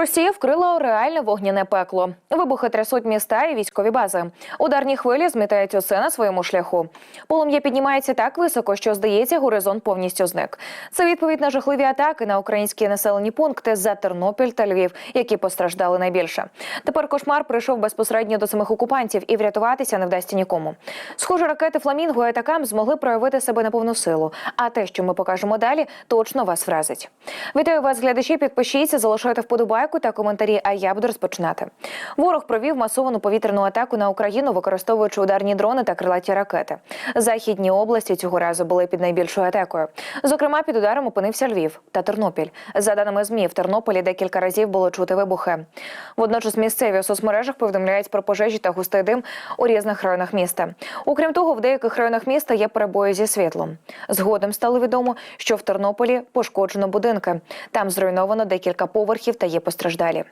Росія вкрила реальне вогняне пекло. Вибухи трясуть міста і військові бази. Ударні хвилі змітають усе на своєму шляху. Полум'я піднімається так високо, що здається, горизонт повністю зник. Це відповідь на жахливі атаки на українські населені пункти за Тернопіль та Львів, які постраждали найбільше. Тепер кошмар прийшов безпосередньо до самих окупантів, і врятуватися не вдасться нікому. Схоже, ракети Фламінго і атакам змогли проявити себе на повну силу. А те, що ми покажемо далі, точно вас вразить. Вітаю вас, глядачі. Підпишіться, залишайте вподобайку та коментарі. А я буду розпочинати. Ворог провів масовану повітряну атаку на Україну, використовуючи ударні дрони та крилаті ракети. Західні області цього разу були під найбільшою атакою. Зокрема, під ударом опинився Львів та Тернопіль. За даними змі, в Тернополі декілька разів було чути вибухи. Водночас місцеві у соцмережах повідомляють про пожежі та густий дим у різних районах міста. Окрім того, в деяких районах міста є перебої зі світлом. Згодом стало відомо, що в Тернополі пошкоджено будинки. Там зруйновано декілька поверхів та є постраждалі.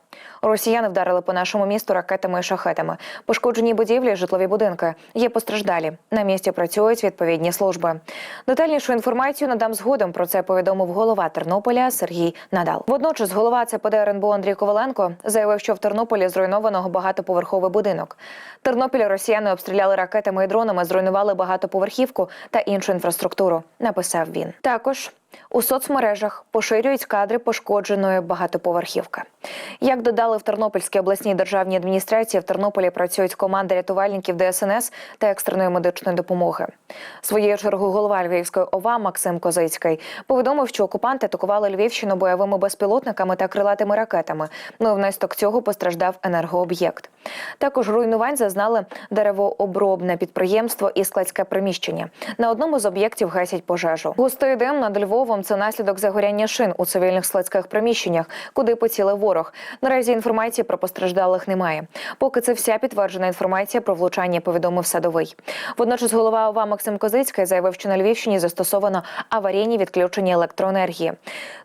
Росіяни вдарили по нашому місту ракетами і шахетами. Пошкоджені будівлі, житлові будинки. Є постраждалі. На місці працюють відповідні служби. Детальнішу інформацію надам згодом. Про це повідомив голова Тернополя Сергій Надал. Водночас голова ЦПД РНБО Андрій Коваленко заявив, що в Тернополі зруйновано багатоповерховий будинок. Тернопіль росіяни обстріляли ракетами і дронами, зруйнували багатоповерхівку та іншу інфраструктуру. Написав він. Також у соцмережах поширюють кадри пошкодженої багатоповерхівки. Як додали в Тернопільській обласній державній адміністрації, в Тернополі працюють команди рятувальників ДСНС та екстреної медичної допомоги. Своєю чергою голова Львівської ОВА Максим Козицький повідомив, що окупанти атакували Львівщину бойовими безпілотниками та крилатими ракетами. Ну і внаслідок цього постраждав енергооб'єкт. Також руйнувань зазнали деревообробне підприємство і складське приміщення. На одному з об'єктів гасять пожежу. Густий дим над Львовом це наслідок загоряння шин у цивільних складських приміщеннях, куди поцілив ворог. Наразі інформації про постраждалих немає. Поки це вся підтверджена інформація про влучання, повідомив садовий. Водночас голова ОВА Максим Козицький заявив, що на Львівщині застосовано аварійні відключення електроенергії.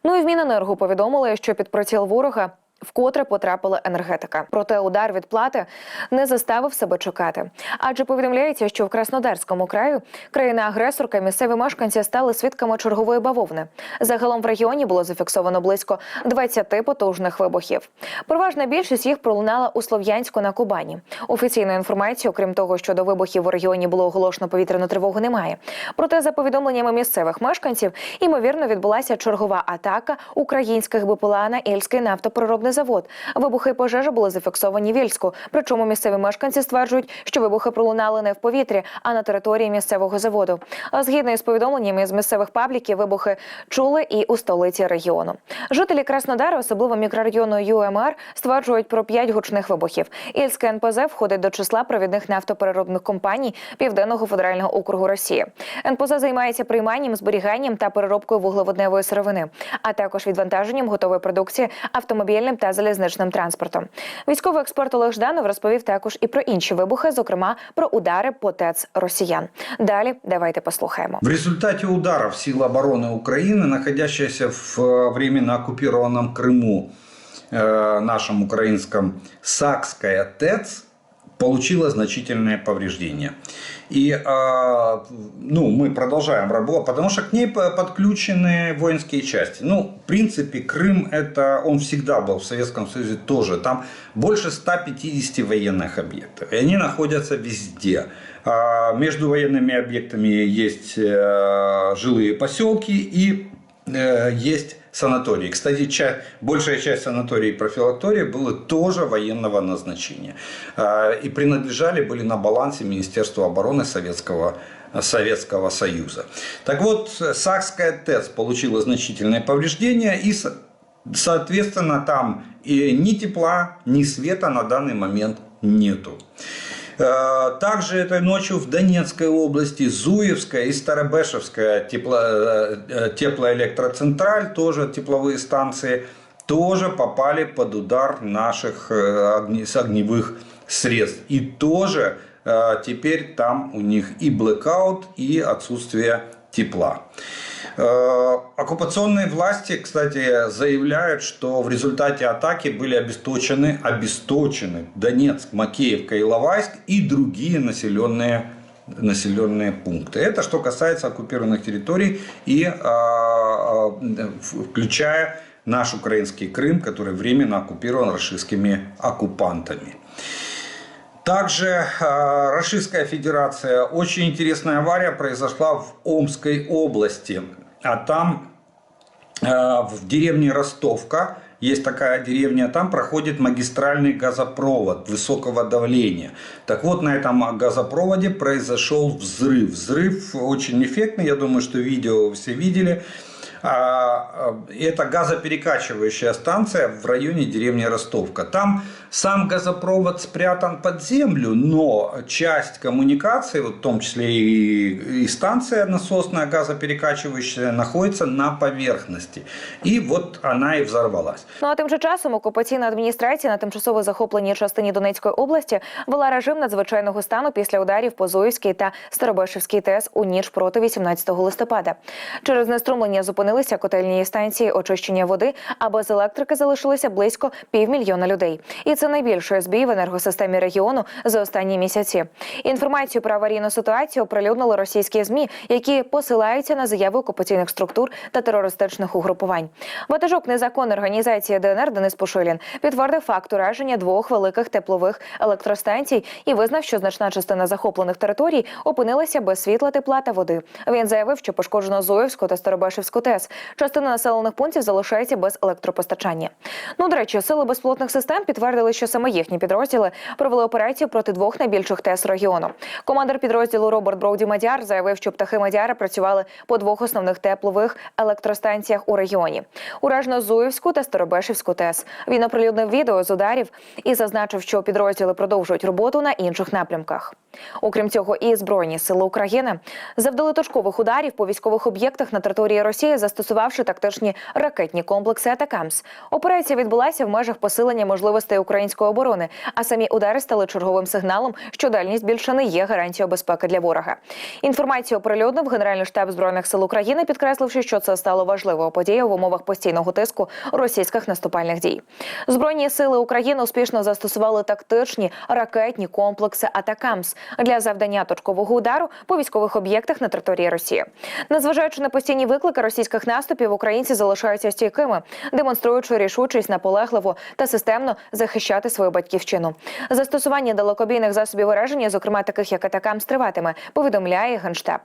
Ну і в Міненерго повідомили, що під проціл ворога. Вкотре потрапила енергетика. Проте удар від плати не заставив себе чекати. Адже повідомляється, що в Краснодарському краю країна-агресорка місцеві мешканці стали свідками чергової бавовни. Загалом в регіоні було зафіксовано близько 20 потужних вибухів. Переважна більшість їх пролунала у Слов'янську на Кубані. Офіційної інформації, окрім того, що до вибухів у регіоні було оголошено повітряну тривогу, немає. Проте, за повідомленнями місцевих мешканців, ймовірно відбулася чергова атака українських БПЛА на Ільський нафтопереробний завод. Вибухи і пожежі були зафіксовані в Ільську. Причому місцеві мешканці стверджують, що вибухи пролунали не в повітрі, а на території місцевого заводу. Згідно із повідомленнями з місцевих пабліків, вибухи чули і у столиці регіону. Жителі Краснодара, особливо мікрорайону ЮМР, стверджують про п'ять гучних вибухів. Ільське НПЗ входить до числа провідних нафтопереробних компаній Південного федерального округу Росії. НПЗ займається прийманням, зберіганням та переробкою вуглеводневої сировини, а також відвантаженням готової продукції автомобільним та залізничним транспортом. Військовий експерт Олег Жданов розповів також і про інші вибухи, зокрема про удари по ТЕЦ росіян. Далі давайте послухаємо. В результате ударов сил обороны Украины, находящейся в э, временно оккупированном Крыму, э, нашем украинском Сакская ТЭЦ, Получила значительные повреждения. И э, ну, мы продолжаем работу, потому что к ней по- подключены воинские части. Ну, в принципе, Крым, это он всегда был в Советском Союзе тоже. Там больше 150 военных объектов. И они находятся везде. А Между военными объектами есть э, жилые поселки и э, есть санатории. Кстати, ча- большая часть санаторий и профилакторий было тоже военного назначения. А, И принадлежали были на балансе Министерства обороны Советского Советского Союза. Так вот, Сакская ТЭЦ получила значительные повреждения и, со- соответственно, там и ни тепла, ни света на данный момент нету. Э, Также этой ночью в Донецкой области Зуевская и Старобешевская тепло, э, э, теплоэлектроцентраль, тоже тепловые станции, тоже попали под удар наших огневых средств. И тоже теперь там у них и блэкаут, и отсутствие тепла. Э, Оккупационные власти, кстати, заявляют, что в результате атаки были обесточены, обесточены Донецк, Макеевка, Иловайск и другие населенные населенные пункты. Это что касается оккупированных территорий и а, а, включая наш украинский Крым, который временно оккупирован российскими оккупантами. Также э, Российская Федерация, очень интересная авария произошла в Омской области. А там э, в деревне Ростовка, есть такая деревня, там проходит магистральный газопровод высокого давления. Так вот, на этом газопроводе произошел взрыв. Взрыв очень эффектный, я думаю, что видео все видели. А, Это газоперекачивающая станция в районе деревни Ростовка. Там сам газопровод спрятан под землю, но часть коммуникации, в том числе и, и станция насосная газоперекачивающая, находится на поверхности. И вот она и взорвалась. Ну а тим же часом окупаційна адміністрація на тимчасово захопленій частині Донецької області вела режим надзвичайного стану після ударів по Зуївській та Старобешівській ТЕС у ніч проти 18 листопада. Через неструмлення зупинилися котельні станції очищення води, а без електрики залишилося близько півмільйона людей. І це найбільший збій в енергосистемі регіону за останні місяці. Інформацію про аварійну ситуацію оприлюднили російські змі, які посилаються на заяви окупаційних структур та терористичних угрупувань. Ватажок незаконної організації ДНР Денис Пушилін підтвердив факт ураження двох великих теплових електростанцій і визнав, що значна частина захоплених територій опинилася без світла, тепла та води. Він заявив, що пошкоджено Зуївську та Старобешівську ТЕС. Частина населених пунктів залишається без електропостачання. Ну, до речі, сили безпілотних систем підтвердили, що саме їхні підрозділи провели операцію проти двох найбільших ТЕС регіону. Командир підрозділу Роберт Броуді Мадяр заявив, що птахи Мадяра працювали по двох основних теплових електростанціях у регіоні: уражено Зуївську та Старобешівську ТЕС. Він оприлюднив відео з ударів і зазначив, що підрозділи продовжують роботу на інших напрямках. Окрім цього, і збройні сили України завдали точкових ударів по військових об'єктах на території Росії, застосувавши тактичні ракетні комплекси Атакамс. Операція відбулася в межах посилення можливостей української оборони, а самі удари стали черговим сигналом, що дальність більше не є гарантією безпеки для ворога. Інформацію оприлюднив Генеральний штаб збройних сил України, підкресливши, що це стало важливою подією в умовах постійного тиску російських наступальних дій. Збройні сили України успішно застосували тактичні ракетні комплекси Атакамс для завдання точкового удару по військових об'єктах на території Росії. Незважаючи на постійні виклики російських наступів, українці залишаються стійкими, демонструючи рішучість наполегливо та системно захищати свою батьківщину. Застосування далекобійних засобів ураження, зокрема таких як Атакамс, триватиме, повідомляє генштаб.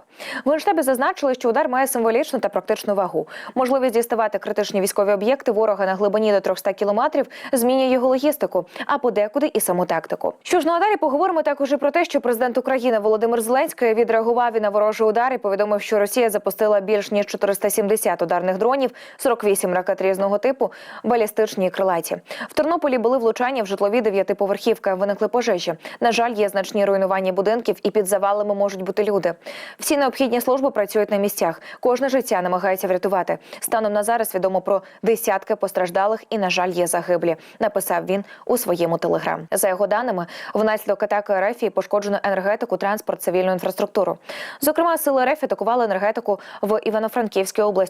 В генштабі зазначили, що удар має символічну та практичну вагу. Можливість діставати критичні військові об'єкти ворога на глибині до 300 кілометрів змінює його логістику, а подекуди і саму тактику. Що ж ну а далі поговоримо також і про те, що президент України Володимир Зеленський відреагував і на ворожий удар повідомив, що Росія запустила більш ніж 470 ударних дронів, 48 ракет різного типу, балістичні і крилаті. В Тернополі були влучання в житлові дев'ятиповерхівки. Виникли пожежі. На жаль, є значні руйнування будинків, і під завалами можуть бути люди. Всі необхідні служби працюють на місцях. Кожне життя намагається врятувати. Станом на зараз відомо про десятки постраждалих і, на жаль, є загиблі. Написав він у своєму телеграм. За його даними, внаслідок атаки РФ пошкоджено енергетику, транспорт, цивільну інфраструктуру. Зокрема, сили РФ атакували енергетику в Івано-Франківській області.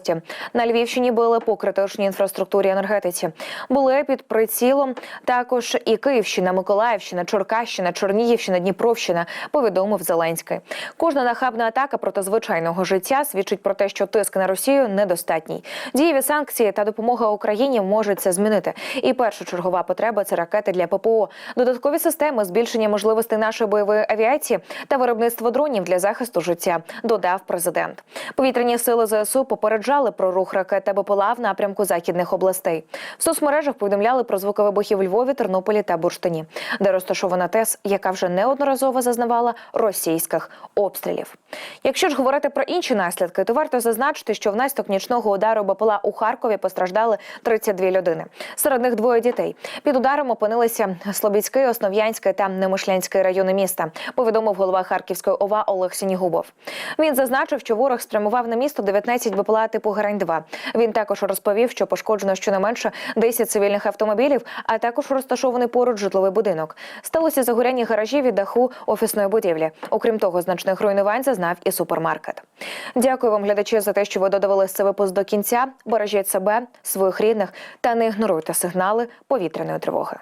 На Львівщині били по критичній інфраструктурі енергетиці. Були під прицілом також і Київщина, Миколаївщина, Черкащина, Чернігівщина, Дніпровщина. Повідомив Зеленський. Кожна нахабна атака проти звичайного життя свідчить про те, що тиск на Росію недостатній. Дієві санкції та допомога Україні можуть це змінити. І першочергова потреба це ракети для ППО, додаткові системи, збільшення можливостей нашої бойової авіації та виробництво дронів для захисту життя. Додав президент. Повітряні сили ЗСУ попереджали про рух ракет та БПЛА в напрямку західних областей. В соцмережах повідомляли про звуки вибухів Львові, Тернополі та Бурштині, де розташована ТЕС, яка вже неодноразово зазнавала російських обстрілів. Якщо ж говорити про інші наслідки, то варто зазначити, що внаслідок нічного удару БПЛА у Харкові постраждали 32 людини. Серед них двоє дітей. Під ударом опинилися Слобідський, Основ'янський та Немишлянський райони міста. Повідомив голова Харківської ОВА Олег Сінігубов. Він зазначив, що ворог спрямував на місто 19 БПЛА типу Грань-2. Він також розповів, що пошкоджено щонайменше 10 цивільних автомобілів, а також розташований поруч житловий будинок. Сталося загоряння гаражів і даху офісної будівлі. Окрім того, значних руйнувань зазнав і супермаркет. Дякую вам, глядачі, за те, що ви додивилися цей випуск до кінця. Бережіть себе, своїх рідних та не ігноруйте сигнали повітряної тривоги.